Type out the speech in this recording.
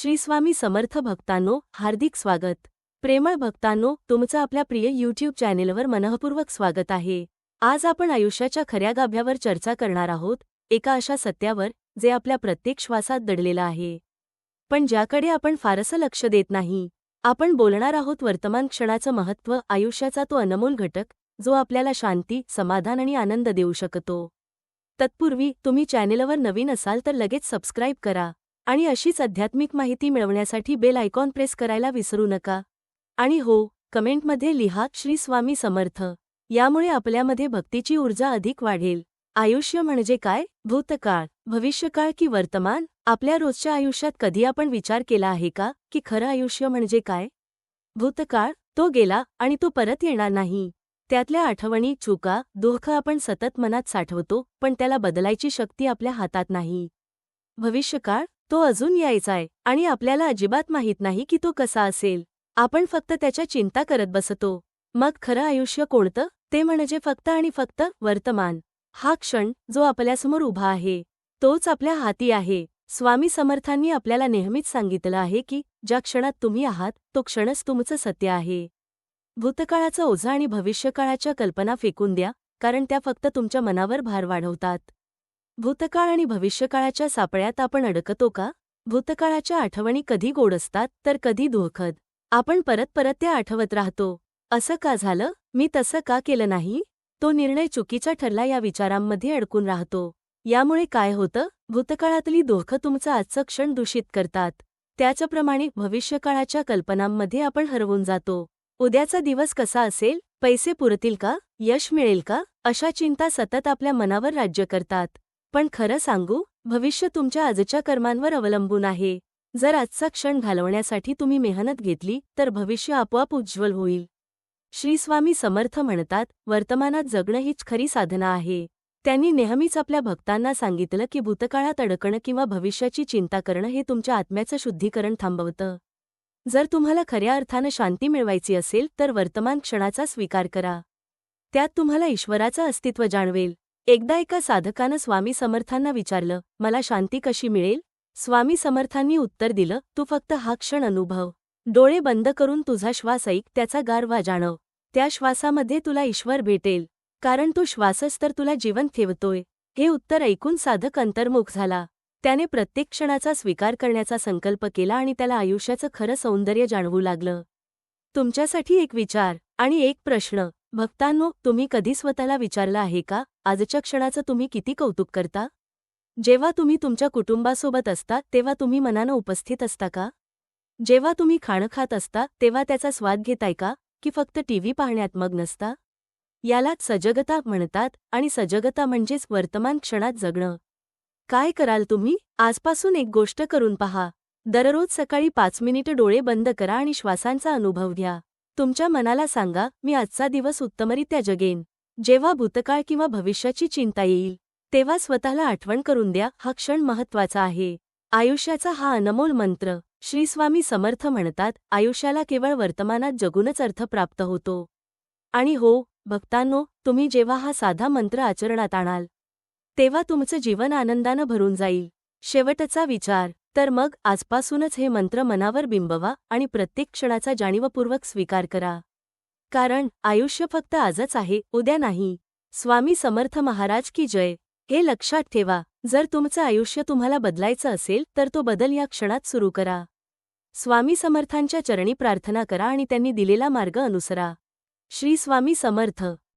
श्री स्वामी समर्थ भक्तांनो हार्दिक स्वागत. प्रेमळ भक्तांनो तुमचं आपल्या प्रिय यूट्यूब चॅनेलवर मनःपूर्वक स्वागत आहे. आज आपण आयुष्याच्या खऱ्या गाभ्यावर चर्चा करणार आहोत एका अशा सत्यावर जे आपल्या प्रत्येक श्वासात दडलेलं आहे. पण ज्याकडे आपण फारसं लक्ष देत नाही आपण बोलणार आहोत वर्तमान क्षणाचं महत्त्व आयुष्याचा तो अनमोल घटक जो आपल्याला शांती समाधान आणि आनंद देऊ शकतो. तत्पूर्वी तुम्ही चॅनेलवर नवीन असाल तर लगेच सबस्क्राईब करा. आणि अशीच आध्यात्मिक माहिती मिळवण्यासाठी बेल आयकॉन प्रेस करायला विसरू नका. आणि हो कमेंटमध्ये लिहा श्री स्वामी समर्थ. यामुळे आपल्यामध्ये भक्तीची ऊर्जा अधिक वाढेल. आयुष्य म्हणजे काय? भूतकाळ. भविष्यकाळ की वर्तमान? आपल्या रोजच्या आयुष्यात कधी आपण विचार केला आहे का? की खरं आयुष्य म्हणजे काय? भूतकाळ तो गेला आणि तो परत येणार नाही. त्यातल्या आठवणी चुका दुःख आपण सतत मनात साठवतो पण त्याला बदलायची शक्ती आपल्या हातात नाही. भविष्यकाळ? तो अजून यायचाय आणि आपल्याला अजिबात माहीत नाही की तो कसा असेल. आपण फक्त त्याच्या चिंता करत बसतो. मग खरं आयुष्य कोणतं? ते म्हणजे फक्त आणि फक्त वर्तमान. हा क्षण जो आपल्यासमोर उभा आहे तोच आपल्या हाती आहे. स्वामी समर्थांनी आपल्याला नेहमीच सांगितलं आहे की ज्या क्षणात तुम्ही आहात तो क्षणच तुमचं सत्य आहे. भूतकाळाचं ओझं आणि भविष्यकाळाच्या कल्पना फेकून द्या कारण त्या फक्त तुमच्या मनावर भार वाढवतात. भूतकाळ आणि भविष्यकाळाच्या सापळ्यात आपण अडकतो का? भूतकाळाच्या आठवणी कधी गोड असतात तर कधी दुःखद आपण परत परत त्या आठवत राहतो. असं का झालं? मी तसं का केलं नाही? तो निर्णय चुकीचा ठरला या विचारांमध्ये अडकून राहतो. यामुळे काय होतं? भूतकाळातली दुःख तुमचं आजचं क्षण दूषित करतात. त्याच्याप्रमाणे भविष्यकाळाच्या कल्पनांमध्ये आपण हरवून जातो. उद्याचा दिवस कसा असेल? पैसे पुरतील का? यश मिळेल का? अशा चिंता सतत आपल्या मनावर राज्य करतात. पण खरं सांगू भविष्य तुमच्या आजच्या कर्मांवर अवलंबून आहे. जर आजचा क्षण घालवण्यासाठी तुम्ही मेहनत घेतली तर भविष्य आपोआप उज्ज्वल होईल. श्रीस्वामी समर्थ म्हणतात वर्तमानात जगणं हीच खरी साधना आहे. त्यांनी नेहमीच आपल्या भक्तांना सांगितलं की भूतकाळात अडकणं किंवा भविष्याची चिंता करणं हे तुमच्या आत्म्याचं शुद्धीकरण थांबवतं. जर तुम्हाला खऱ्या अर्थानं शांती मिळवायची असेल तर वर्तमान क्षणाचा स्वीकार करा. त्यात तुम्हाला ईश्वराचं अस्तित्व जाणवेल. एकदा एका साधकानं स्वामी समर्थांना विचारलं मला शांती कशी मिळेल? स्वामी समर्थांनी उत्तर दिलं तू फक्त हा क्षण अनुभव. डोळे बंद करून तुझा श्वास ऐक त्याचा गारवा जाणव. त्या श्वासामध्ये तुला ईश्वर भेटेल. कारण तो श्वासच तर तुला जीवन ठेवतोय. हे उत्तर ऐकून साधक अंतर्मुख झाला. त्याने प्रत्येक क्षणाचा स्वीकार करण्याचा संकल्प केला आणि त्याला आयुष्याचं खरं सौंदर्य जाणवू लागलं. तुमच्यासाठी एक विचार आणि एक प्रश्न. भक्तांनो तुम्ही कधी स्वतःला विचारलं आहे का? आजच्या क्षणाचं तुम्ही किती कौतुक करता? जेव्हा तुम्ही तुमच्या कुटुंबासोबत असता तेव्हा तुम्ही मनानं उपस्थित असता का? जेव्हा तुम्ही खाणं खात असता तेव्हा त्याचा स्वाद घेताय का? की फक्त टीव्ही पाहण्यात मग नसता? यालाच सजगता म्हणतात आणि सजगता म्हणजेच वर्तमान क्षणात जगणं. काय कराल तुम्ही? आजपासून एक गोष्ट करून पहा. दररोज सकाळी पाच मिनिटं डोळे बंद करा आणि श्वासांचा अनुभव घ्या. तुमच्या मनाला सांगा मी आजचा दिवस उत्तमरित्या जगेन. जेव्हा भूतकाळ किंवा भविष्याची चिंता येईल तेव्हा स्वतःला आठवण करून द्या हा क्षण महत्त्वाचा आहे. आयुष्याचा हा अनमोल मंत्र श्रीस्वामी समर्थ म्हणतात आयुष्याला केवळ वर्तमानात जगूनच अर्थ प्राप्त होतो. आणि हो भक्तांनो तुम्ही जेव्हा हा साधा मंत्र आचरणात आणाल तेव्हा तुमचं जीवन आनंदानं भरून जाईल. शेवटचा विचार. तर मग आजपासूनच हे मंत्र मनावर बिंबवा आणि प्रत्येक क्षणाचा जाणीवपूर्वक स्वीकार करा. कारण आयुष्य फक्त आजच आहे उद्या नाही. स्वामी समर्थ महाराज की जय. हे लक्षात ठेवा जर तुमचं आयुष्य तुम्हाला बदलायचं असेल तर तो बदल या क्षणात सुरू करा. स्वामी समर्थांच्या चरणी प्रार्थना करा आणि त्यांनी दिलेला मार्ग अनुसरा. श्री स्वामी समर्थ.